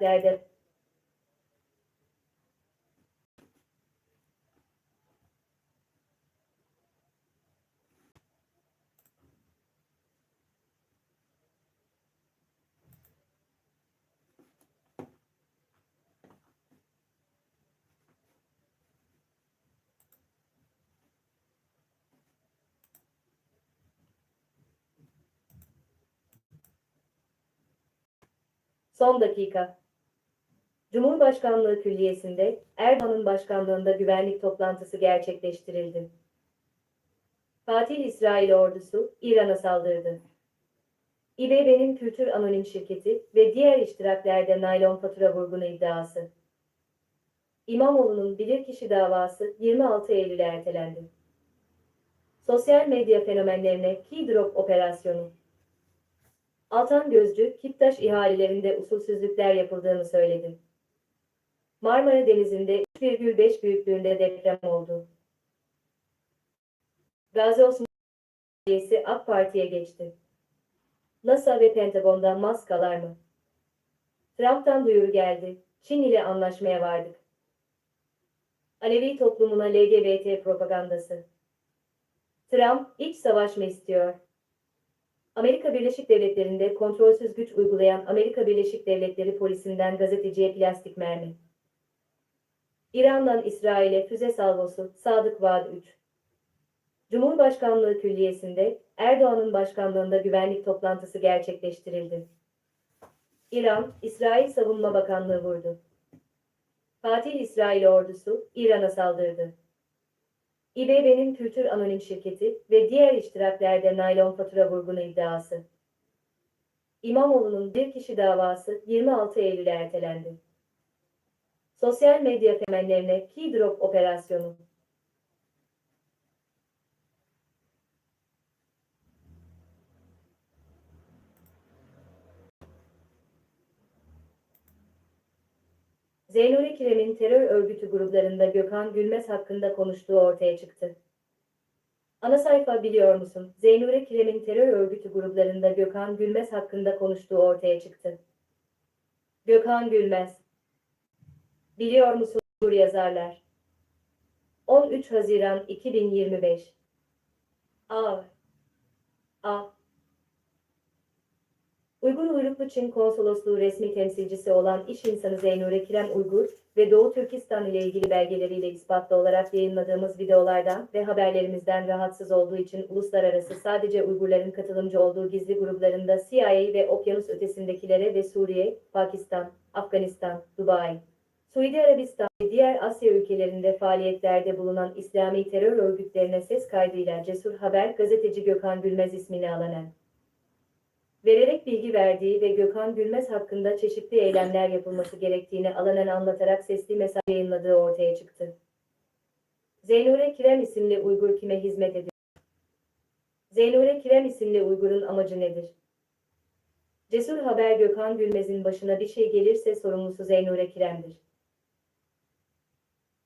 derdi. Son dakika. Cumhurbaşkanlığı Külliyesi'nde Erdoğan'ın başkanlığında güvenlik toplantısı gerçekleştirildi. Fatih İsrail ordusu İran'a saldırdı. İBB'nin Kültür Anonim Şirketi ve diğer iştiraklerde naylon fatura vurgunu iddiası. İmamoğlu'nun bilirkişi davası 26 Eylül'e ertelendi. Sosyal medya fenomenlerine Keydrop operasyonu. Altan Gözcü, Kiptaş ihalelerinde usulsüzlükler yapıldığını söyledi. Marmara Denizi'nde 3,5 büyüklüğünde deprem oldu. Gazi Osman üyesi AK Parti'ye geçti. NASA ve Pentagon'dan maskalar mı? Trump'tan duyuru geldi. Çin ile anlaşmaya vardık. Alevi toplumuna LGBT propagandası. Trump iç savaş mı istiyor? Amerika Birleşik Devletleri'nde kontrolsüz güç uygulayan Amerika Birleşik Devletleri polisinden gazeteciye plastik mermi. İran'dan İsrail'e füze salvosu Sadık Vaad 3. Cumhurbaşkanlığı Külliyesi'nde Erdoğan'ın başkanlığında güvenlik toplantısı gerçekleştirildi. İran, İsrail Savunma Bakanlığı vurdu. Fatih İsrail ordusu İran'a saldırdı. İBB'nin Kültür Anonim Şirketi ve diğer iştiraklerde naylon fatura vurgunu iddiası. İmamoğlu'nun bir kişi davası 26 Eylül'e ertelendi. Sosyal medya femenlerine Keydrop operasyonu. Zeynur Ekirem'in terör örgütü gruplarında Gökhan Gülmez hakkında konuştuğu ortaya çıktı. Ana sayfa biliyor musun? Zeynur Ekirem'in terör örgütü gruplarında Gökhan Gülmez hakkında konuştuğu ortaya çıktı. Gökhan Gülmez. Biliyor musun? yazarlar. 13 Haziran 2025 A. A. Uygur Uyruklu Çin Konsolosluğu resmi temsilcisi olan iş insanı Zeynur Ekrem Uygur ve Doğu Türkistan ile ilgili belgeleriyle ispatlı olarak yayınladığımız videolardan ve haberlerimizden rahatsız olduğu için uluslararası sadece Uygurların katılımcı olduğu gizli gruplarında CIA ve okyanus ötesindekilere ve Suriye, Pakistan, Afganistan, Dubai, Suudi Arabistan ve diğer Asya ülkelerinde faaliyetlerde bulunan İslami terör örgütlerine ses kaydıyla Cesur Haber gazeteci Gökhan Gülmez ismini alanen vererek bilgi verdiği ve Gökhan Gülmez hakkında çeşitli eylemler yapılması gerektiğini alanen anlatarak sesli mesaj yayınladığı ortaya çıktı. Zeynure Kirem isimli Uygur kime hizmet ediyor? Zeynure Kirem isimli Uygur'un amacı nedir? Cesur Haber Gökhan Gülmez'in başına bir şey gelirse sorumlusu Zeynure Kirem'dir.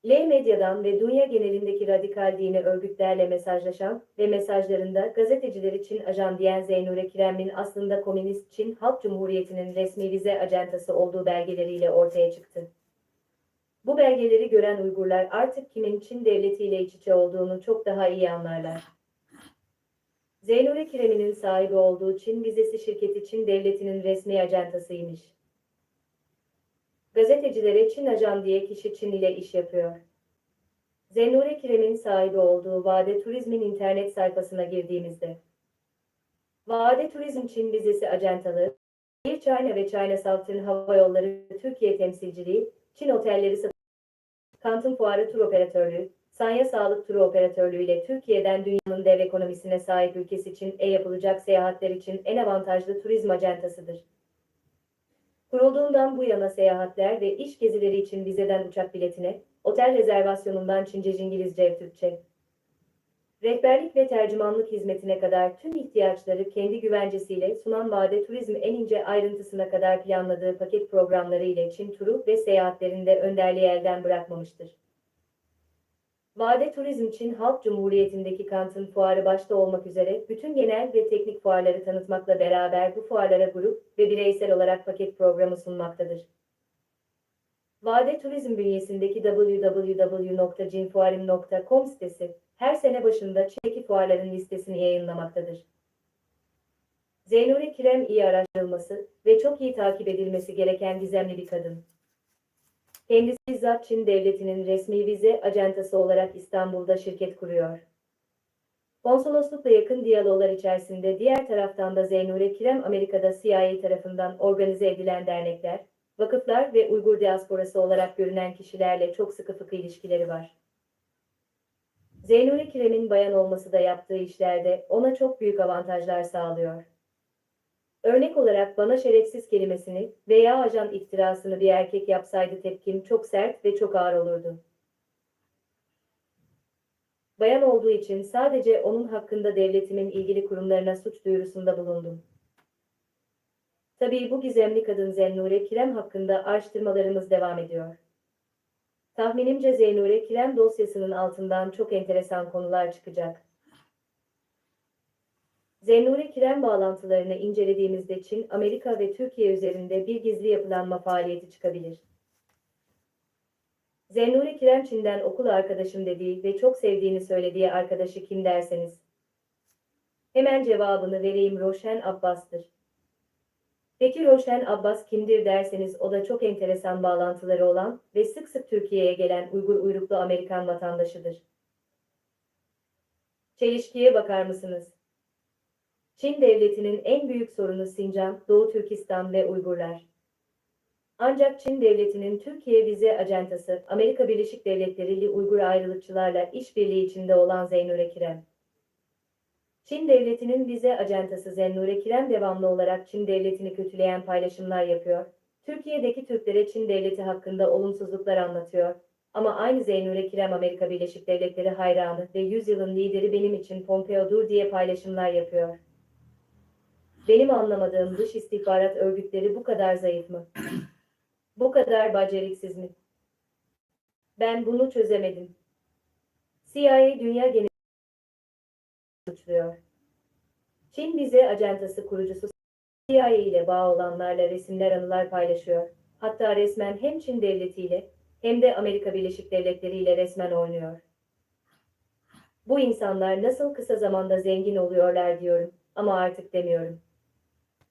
L medyadan ve dünya genelindeki radikal dini örgütlerle mesajlaşan ve mesajlarında gazeteciler için ajan diyen Zeynure Kirem'in aslında Komünist Çin Halk Cumhuriyeti'nin resmi vize acentası olduğu belgeleriyle ortaya çıktı. Bu belgeleri gören Uygurlar artık kimin Çin devletiyle iç içe olduğunu çok daha iyi anlarlar. Zeynure Kirem'in sahibi olduğu Çin vizesi şirketi Çin devletinin resmi acentasıymış. Gazetecilere Çin ajan diye kişi Çin ile iş yapıyor. Zennure Kirem'in sahibi olduğu Vade Turizm'in internet sayfasına girdiğimizde Vade Turizm Çin vizesi ajantalığı, Air China ve China Southern Hava Yolları Türkiye temsilciliği, Çin otelleri satın, Kantın Fuarı Tur Operatörlüğü, Sanya Sağlık Turu Operatörlüğü ile Türkiye'den dünyanın dev ekonomisine sahip ülkesi için e yapılacak seyahatler için en avantajlı turizm ajantasıdır. Kurulduğundan bu yana seyahatler ve iş gezileri için vizeden uçak biletine, otel rezervasyonundan Çince, İngilizce, Türkçe, rehberlik ve tercümanlık hizmetine kadar tüm ihtiyaçları kendi güvencesiyle sunan vade turizm en ince ayrıntısına kadar planladığı paket programları ile Çin turu ve seyahatlerinde önderliği elden bırakmamıştır. Vade Turizm Çin Halk Cumhuriyeti'ndeki Kant'ın fuarı başta olmak üzere bütün genel ve teknik fuarları tanıtmakla beraber bu fuarlara grup ve bireysel olarak paket programı sunmaktadır. Vade Turizm bünyesindeki www.cinfuarim.com sitesi, her sene başında Çin'deki fuarların listesini yayınlamaktadır. Zeynure Kirem iyi araştırılması ve çok iyi takip edilmesi gereken gizemli bir kadın. Kendisi bizzat Çin devletinin resmi vize acentası olarak İstanbul'da şirket kuruyor. Konsoloslukla yakın diyaloglar içerisinde diğer taraftan da Zeynure Kirem Amerika'da CIA tarafından organize edilen dernekler, vakıflar ve Uygur diasporası olarak görünen kişilerle çok sıkı fıkı ilişkileri var. Zeynure Kirem'in bayan olması da yaptığı işlerde ona çok büyük avantajlar sağlıyor. Örnek olarak bana şerefsiz kelimesini veya ajan iftirasını bir erkek yapsaydı tepkim çok sert ve çok ağır olurdu. Bayan olduğu için sadece onun hakkında devletimin ilgili kurumlarına suç duyurusunda bulundum. Tabii bu gizemli kadın Zennure Kirem hakkında araştırmalarımız devam ediyor. Tahminimce Zeynure Kirem dosyasının altından çok enteresan konular çıkacak. Zennure Kirem bağlantılarını incelediğimizde Çin, Amerika ve Türkiye üzerinde bir gizli yapılanma faaliyeti çıkabilir. Zennure Kirem Çin'den okul arkadaşım dediği ve çok sevdiğini söylediği arkadaşı kim derseniz. Hemen cevabını vereyim Roşen Abbas'tır. Peki Roşen Abbas kimdir derseniz o da çok enteresan bağlantıları olan ve sık sık Türkiye'ye gelen Uygur uyruklu Amerikan vatandaşıdır. Çelişkiye bakar mısınız? Çin devletinin en büyük sorunu Sincan, Doğu Türkistan ve Uygurlar. Ancak Çin devletinin Türkiye vize acentası Amerika Birleşik Devletleri ile Uygur ayrılıkçılarla işbirliği içinde olan Zeynure Kirem. Çin devletinin vize acentası Zennure Kirem devamlı olarak Çin devletini kötüleyen paylaşımlar yapıyor. Türkiye'deki Türklere Çin devleti hakkında olumsuzluklar anlatıyor. Ama aynı Zeynure Kirem Amerika Birleşik Devletleri hayranı ve yüzyılın lideri benim için Pompeo'dur diye paylaşımlar yapıyor. Benim anlamadığım dış istihbarat örgütleri bu kadar zayıf mı? Bu kadar beceriksiz mi? Ben bunu çözemedim. CIA dünya genelinde suçluyor. Çin vize acentası kurucusu CIA ile bağ olanlarla resimler anılar paylaşıyor. Hatta resmen hem Çin devletiyle hem de Amerika Birleşik Devletleri ile resmen oynuyor. Bu insanlar nasıl kısa zamanda zengin oluyorlar diyorum ama artık demiyorum.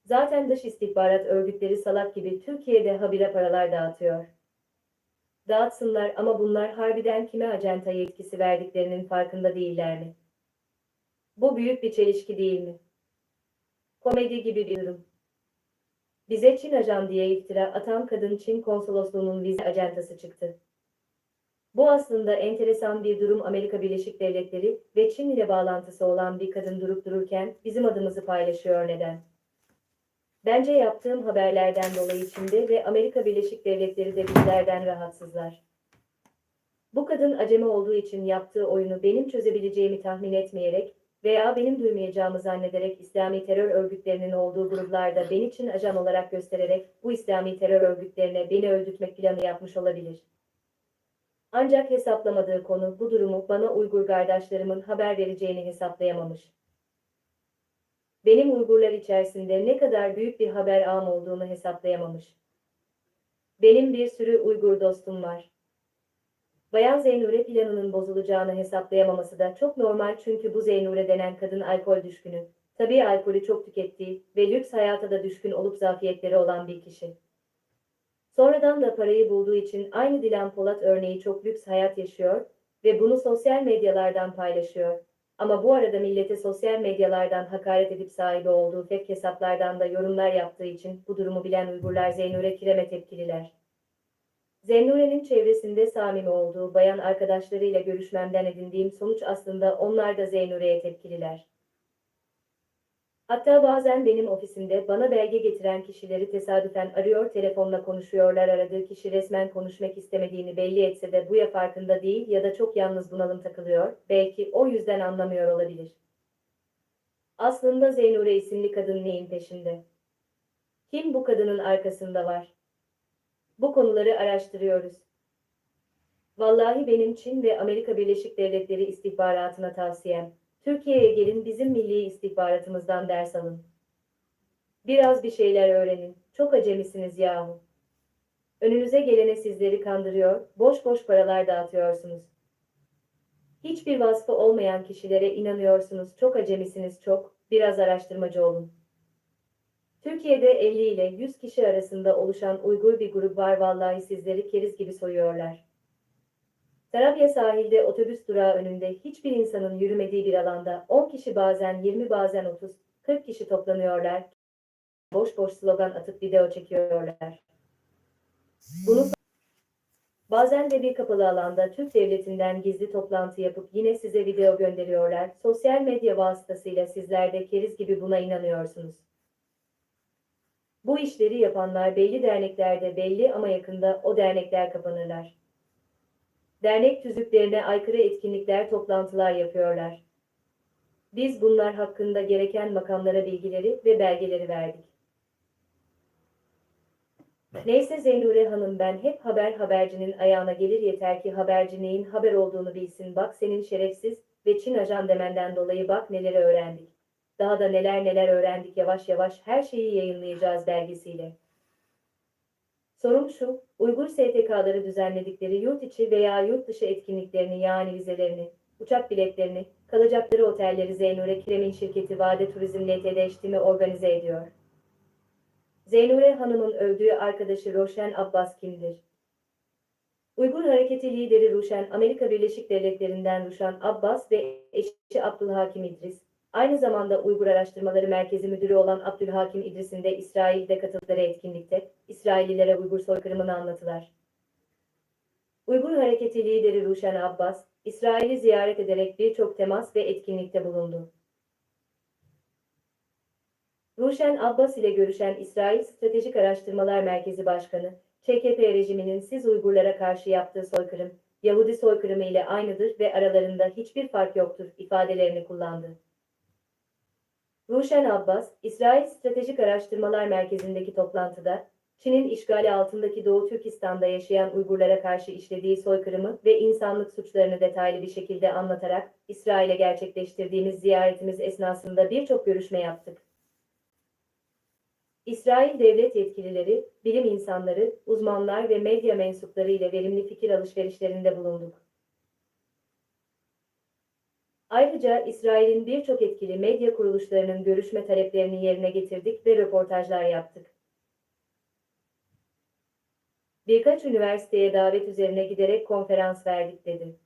Zaten dış istihbarat örgütleri salak gibi Türkiye'de habire paralar dağıtıyor. Dağıtsınlar ama bunlar harbiden kime acenta yetkisi verdiklerinin farkında değiller mi? Bu büyük bir çelişki değil mi? Komedi gibi bir durum. Bize Çin ajan diye iftira atan kadın Çin konsolosluğunun vize acentası çıktı. Bu aslında enteresan bir durum Amerika Birleşik Devletleri ve Çin ile bağlantısı olan bir kadın durup dururken bizim adımızı paylaşıyor neden? Bence yaptığım haberlerden dolayı Çin'de ve Amerika Birleşik Devletleri de bizlerden rahatsızlar. Bu kadın acemi olduğu için yaptığı oyunu benim çözebileceğimi tahmin etmeyerek veya benim duymayacağımı zannederek İslami terör örgütlerinin olduğu gruplarda ben için ajan olarak göstererek bu İslami terör örgütlerine beni öldürtmek planı yapmış olabilir. Ancak hesaplamadığı konu bu durumu bana Uygur kardeşlerimin haber vereceğini hesaplayamamış. Benim Uygurlar içerisinde ne kadar büyük bir haber ağım olduğunu hesaplayamamış. Benim bir sürü Uygur dostum var. Bayan Zeynure planının bozulacağını hesaplayamaması da çok normal çünkü bu Zeynure denen kadın alkol düşkünü. Tabii alkolü çok tükettiği ve lüks hayata da düşkün olup zafiyetleri olan bir kişi. Sonradan da parayı bulduğu için aynı Dilan Polat örneği çok lüks hayat yaşıyor ve bunu sosyal medyalardan paylaşıyor. Ama bu arada millete sosyal medyalardan hakaret edip sahibi olduğu fake hesaplardan da yorumlar yaptığı için bu durumu bilen Uygurlar Zeynure Kirem'e tepkililer. Zennure'nin çevresinde samimi olduğu bayan arkadaşlarıyla görüşmemden edindiğim sonuç aslında onlar da Zeynure'ye tepkililer. Hatta bazen benim ofisimde bana belge getiren kişileri tesadüfen arıyor telefonla konuşuyorlar aradığı kişi resmen konuşmak istemediğini belli etse de bu ya farkında değil ya da çok yalnız bunalım takılıyor, belki o yüzden anlamıyor olabilir. Aslında Zeynure isimli kadın neyin peşinde? Kim bu kadının arkasında var? Bu konuları araştırıyoruz. Vallahi benim Çin ve Amerika Birleşik Devletleri istihbaratına tavsiyem. Türkiye'ye gelin bizim milli istihbaratımızdan ders alın. Biraz bir şeyler öğrenin. Çok acemisiniz yahu. Önünüze gelene sizleri kandırıyor, boş boş paralar dağıtıyorsunuz. Hiçbir vasfı olmayan kişilere inanıyorsunuz, çok acemisiniz çok, biraz araştırmacı olun. Türkiye'de 50 ile 100 kişi arasında oluşan Uygur bir grup var vallahi sizleri keriz gibi soyuyorlar. Tarabya sahilde otobüs durağı önünde hiçbir insanın yürümediği bir alanda 10 kişi bazen 20 bazen 30, 40 kişi toplanıyorlar. Boş boş slogan atıp video çekiyorlar. Bunu Bazen de bir kapalı alanda Türk devletinden gizli toplantı yapıp yine size video gönderiyorlar. Sosyal medya vasıtasıyla sizler de keriz gibi buna inanıyorsunuz. Bu işleri yapanlar belli derneklerde belli ama yakında o dernekler kapanırlar. Dernek tüzüklerine aykırı etkinlikler, toplantılar yapıyorlar. Biz bunlar hakkında gereken makamlara bilgileri ve belgeleri verdik. Neyse Zeynure Hanım ben hep haber habercinin ayağına gelir yeter ki haberci neyin haber olduğunu bilsin bak senin şerefsiz ve Çin ajan demenden dolayı bak neleri öğrendik. Daha da neler neler öğrendik yavaş yavaş her şeyi yayınlayacağız belgesiyle. Sorun şu, Uygur STK'ları düzenledikleri yurt içi veya yurt dışı etkinliklerini yani vizelerini, uçak biletlerini, kalacakları otelleri Zeynure Kirem'in şirketi Vade Turizm Ltd. mi organize ediyor. Zeynure Hanım'ın övdüğü arkadaşı Roşen Abbas kimdir? Uygur Hareketi lideri Ruşen, Amerika Birleşik Devletleri'nden Ruşen Abbas ve eşi Abdülhakim İdris, aynı zamanda Uygur Araştırmaları Merkezi Müdürü olan Abdülhakim İdris'in de İsrail'de katıldıkları etkinlikte, İsraillilere Uygur soykırımını anlatılar. Uygur Hareketi lideri Ruşen Abbas, İsrail'i ziyaret ederek birçok temas ve etkinlikte bulundu. Ruşen Abbas ile görüşen İsrail Stratejik Araştırmalar Merkezi Başkanı, ÇKP rejiminin siz Uygurlara karşı yaptığı soykırım, Yahudi soykırımı ile aynıdır ve aralarında hiçbir fark yoktur ifadelerini kullandı. Ruşen Abbas, İsrail Stratejik Araştırmalar Merkezi'ndeki toplantıda, Çin'in işgali altındaki Doğu Türkistan'da yaşayan Uygurlara karşı işlediği soykırımı ve insanlık suçlarını detaylı bir şekilde anlatarak, İsrail'e gerçekleştirdiğimiz ziyaretimiz esnasında birçok görüşme yaptık. İsrail devlet yetkilileri, bilim insanları, uzmanlar ve medya mensupları ile verimli fikir alışverişlerinde bulunduk. Ayrıca İsrail'in birçok etkili medya kuruluşlarının görüşme taleplerini yerine getirdik ve röportajlar yaptık. Birkaç üniversiteye davet üzerine giderek konferans verdik dedi.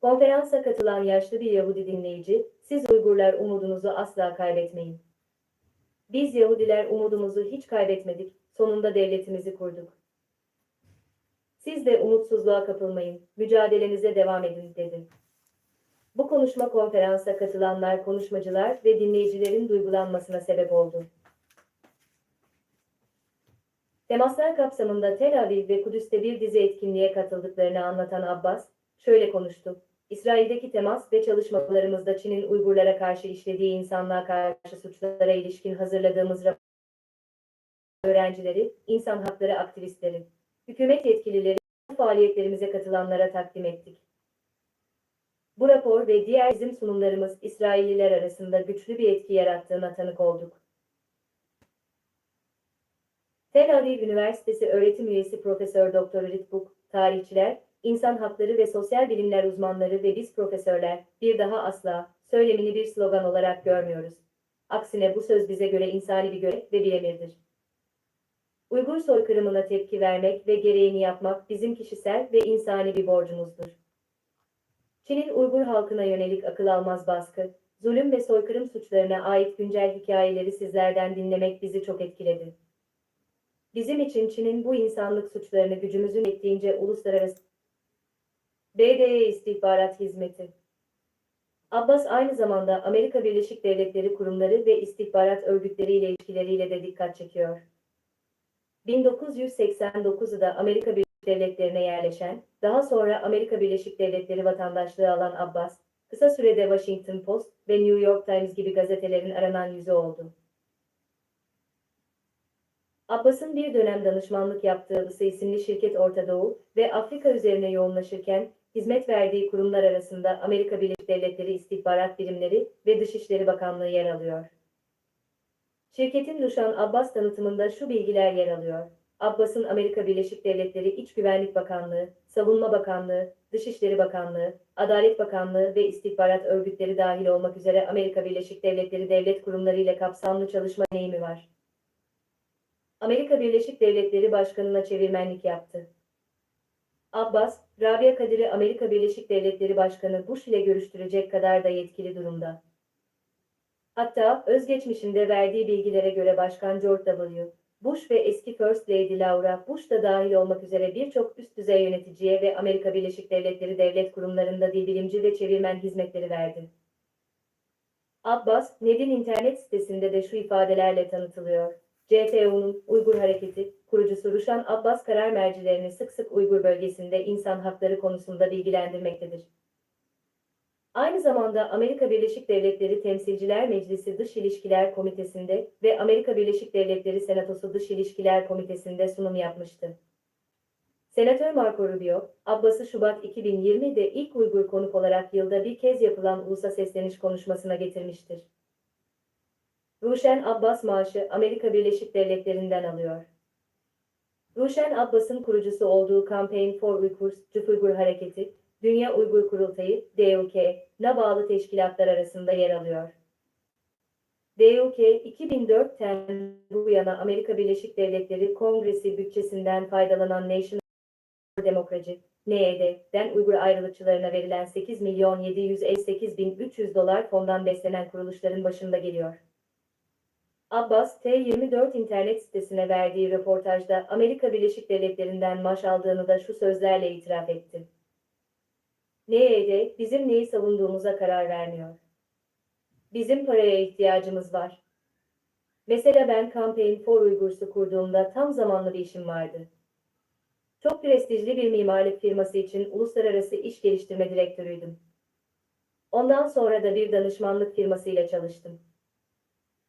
Konferansa katılan yaşlı bir Yahudi dinleyici, siz Uygurlar umudunuzu asla kaybetmeyin. Biz Yahudiler umudumuzu hiç kaybetmedik, sonunda devletimizi kurduk. Siz de umutsuzluğa kapılmayın, mücadelenize devam edin dedi. Bu konuşma konferansa katılanlar, konuşmacılar ve dinleyicilerin duygulanmasına sebep oldu. Temaslar kapsamında Tel Aviv ve Kudüs'te bir dizi etkinliğe katıldıklarını anlatan Abbas, şöyle konuştu. İsrail'deki temas ve çalışmalarımızda Çin'in Uygurlara karşı işlediği insanlığa karşı suçlara ilişkin hazırladığımız öğrencileri, insan hakları aktivistleri, hükümet yetkilileri faaliyetlerimize katılanlara takdim ettik. Bu rapor ve diğer bizim sunumlarımız İsrailliler arasında güçlü bir etki yarattığına tanık olduk. Tel Aviv Üniversitesi öğretim üyesi Profesör Doktor Ritbuk, tarihçiler, İnsan hakları ve sosyal bilimler uzmanları ve biz profesörler bir daha asla söylemini bir slogan olarak görmüyoruz. Aksine bu söz bize göre insani bir görev ve bir emirdir. Uygur soykırımına tepki vermek ve gereğini yapmak bizim kişisel ve insani bir borcumuzdur. Çin'in Uygur halkına yönelik akıl almaz baskı, zulüm ve soykırım suçlarına ait güncel hikayeleri sizlerden dinlemek bizi çok etkiledi. Bizim için Çin'in bu insanlık suçlarını gücümüzün yettiğince uluslararası BDE İstihbarat Hizmeti Abbas aynı zamanda Amerika Birleşik Devletleri kurumları ve istihbarat örgütleriyle ilişkileriyle de dikkat çekiyor. 1989'da Amerika Birleşik Devletleri'ne yerleşen, daha sonra Amerika Birleşik Devletleri vatandaşlığı alan Abbas, kısa sürede Washington Post ve New York Times gibi gazetelerin aranan yüzü oldu. Abbas'ın bir dönem danışmanlık yaptığı ISA isimli şirket Orta Doğu ve Afrika üzerine yoğunlaşırken, hizmet verdiği kurumlar arasında Amerika Birleşik Devletleri İstihbarat Birimleri ve Dışişleri Bakanlığı yer alıyor. Şirketin Ruşan Abbas tanıtımında şu bilgiler yer alıyor. Abbas'ın Amerika Birleşik Devletleri İç Güvenlik Bakanlığı, Savunma Bakanlığı, Dışişleri Bakanlığı, Adalet Bakanlığı ve istihbarat örgütleri dahil olmak üzere Amerika Birleşik Devletleri devlet kurumları ile kapsamlı çalışma deneyimi var. Amerika Birleşik Devletleri Başkanı'na çevirmenlik yaptı. Abbas, Rabia Kadir'i Amerika Birleşik Devletleri Başkanı Bush ile görüştürecek kadar da yetkili durumda. Hatta özgeçmişinde verdiği bilgilere göre Başkan George W. Bush ve eski First Lady Laura Bush da dahil olmak üzere birçok üst düzey yöneticiye ve Amerika Birleşik Devletleri devlet kurumlarında dil bilimci ve çevirmen hizmetleri verdi. Abbas, Ned'in internet sitesinde de şu ifadelerle tanıtılıyor. CTU'nun Uygur Hareketi kurucusu Ruşan Abbas karar mercilerini sık sık Uygur bölgesinde insan hakları konusunda bilgilendirmektedir. Aynı zamanda Amerika Birleşik Devletleri Temsilciler Meclisi Dış İlişkiler Komitesi'nde ve Amerika Birleşik Devletleri Senatosu Dış İlişkiler Komitesi'nde sunum yapmıştı. Senatör Marco Rubio, Abbas'ı Şubat 2020'de ilk Uygur konuk olarak yılda bir kez yapılan ulusa sesleniş konuşmasına getirmiştir. Ruşen Abbas maaşı Amerika Birleşik Devletleri'nden alıyor. Ruşen Abbas'ın kurucusu olduğu Campaign for Uyghurs, Cüf Uygur Hareketi, Dünya Uygur Kurultayı, DUK, na bağlı teşkilatlar arasında yer alıyor. DUK, 2004'ten bu yana Amerika Birleşik Devletleri Kongresi bütçesinden faydalanan National Democracy, NED'den Uygur ayrılıkçılarına verilen 8 milyon 758 bin 300 dolar fondan beslenen kuruluşların başında geliyor. Abbas, T24 internet sitesine verdiği röportajda Amerika Birleşik Devletleri'nden maaş aldığını da şu sözlerle itiraf etti. NED, bizim neyi savunduğumuza karar vermiyor. Bizim paraya ihtiyacımız var. Mesela ben Campaign for Uygur'su kurduğumda tam zamanlı bir işim vardı. Çok prestijli bir mimarlık firması için uluslararası iş geliştirme direktörüydüm. Ondan sonra da bir danışmanlık firmasıyla çalıştım.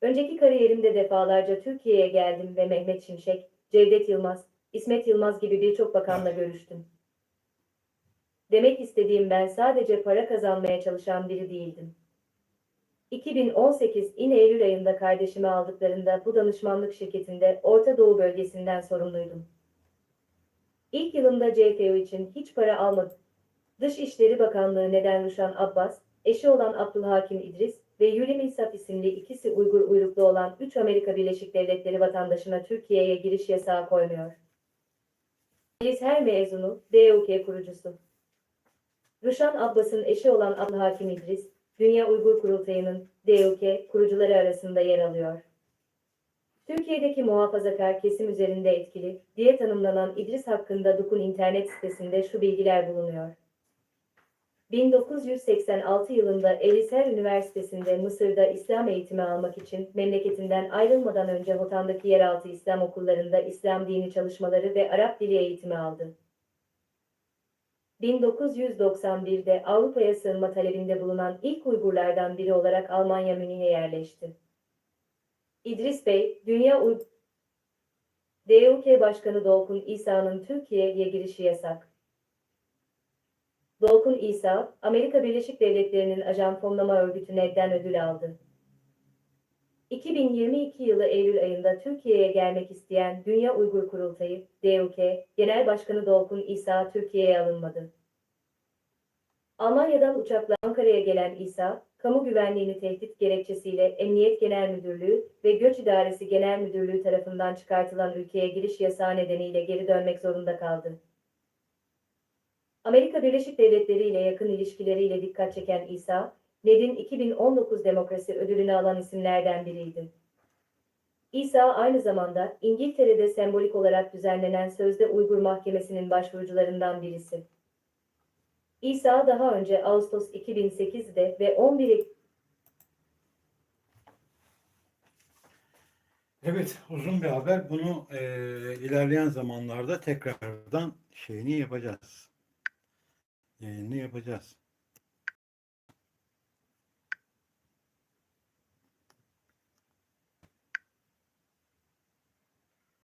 Önceki kariyerimde defalarca Türkiye'ye geldim ve Mehmet Şimşek, Cevdet Yılmaz, İsmet Yılmaz gibi birçok bakanla görüştüm. Demek istediğim ben sadece para kazanmaya çalışan biri değildim. 2018 in Eylül ayında kardeşimi aldıklarında bu danışmanlık şirketinde Orta Doğu bölgesinden sorumluydum. İlk yılımda CFO için hiç para almadım. Dışişleri Bakanlığı neden Ruşan Abbas, eşi olan Abdülhakim İdris ve Yuli Milsaf isimli ikisi Uygur uyruklu olan 3 Amerika Birleşik Devletleri vatandaşına Türkiye'ye giriş yasağı koymuyor. Filiz her mezunu, DUK kurucusu. Ruşan Abbas'ın eşi olan Abdülhakim İdris, Dünya Uygur Kurultayı'nın DUK kurucuları arasında yer alıyor. Türkiye'deki muhafazakar kesim üzerinde etkili diye tanımlanan İdris hakkında DUK'un internet sitesinde şu bilgiler bulunuyor. 1986 yılında Elizher Üniversitesi'nde Mısır'da İslam eğitimi almak için memleketinden ayrılmadan önce Hotan'daki yeraltı İslam okullarında İslam dini çalışmaları ve Arap dili eğitimi aldı. 1991'de Avrupa'ya sığınma talebinde bulunan ilk Uygurlardan biri olarak Almanya Münih'e yerleşti. İdris Bey, Dünya Uy DUK Başkanı Dolkun İsa'nın Türkiye'ye girişi yasak. Dolkun İsa, Amerika Birleşik Devletleri'nin ajan fonlama örgütü NED'den ödül aldı. 2022 yılı Eylül ayında Türkiye'ye gelmek isteyen Dünya Uygur Kurultayı, DUK, Genel Başkanı Dolkun İsa Türkiye'ye alınmadı. Almanya'dan uçakla Ankara'ya gelen İsa, kamu güvenliğini tehdit gerekçesiyle Emniyet Genel Müdürlüğü ve Göç İdaresi Genel Müdürlüğü tarafından çıkartılan ülkeye giriş yasağı nedeniyle geri dönmek zorunda kaldı. Amerika Birleşik Devletleri ile yakın ilişkileriyle dikkat çeken İsa, NED'in 2019 Demokrasi Ödülünü alan isimlerden biriydi. İsa aynı zamanda İngiltere'de sembolik olarak düzenlenen Sözde Uygur Mahkemesi'nin başvurucularından birisi. İsa daha önce Ağustos 2008'de ve 11 Ekim Evet, uzun bir haber. Bunu e, ilerleyen zamanlarda tekrardan şeyini yapacağız. Yayını yapacağız.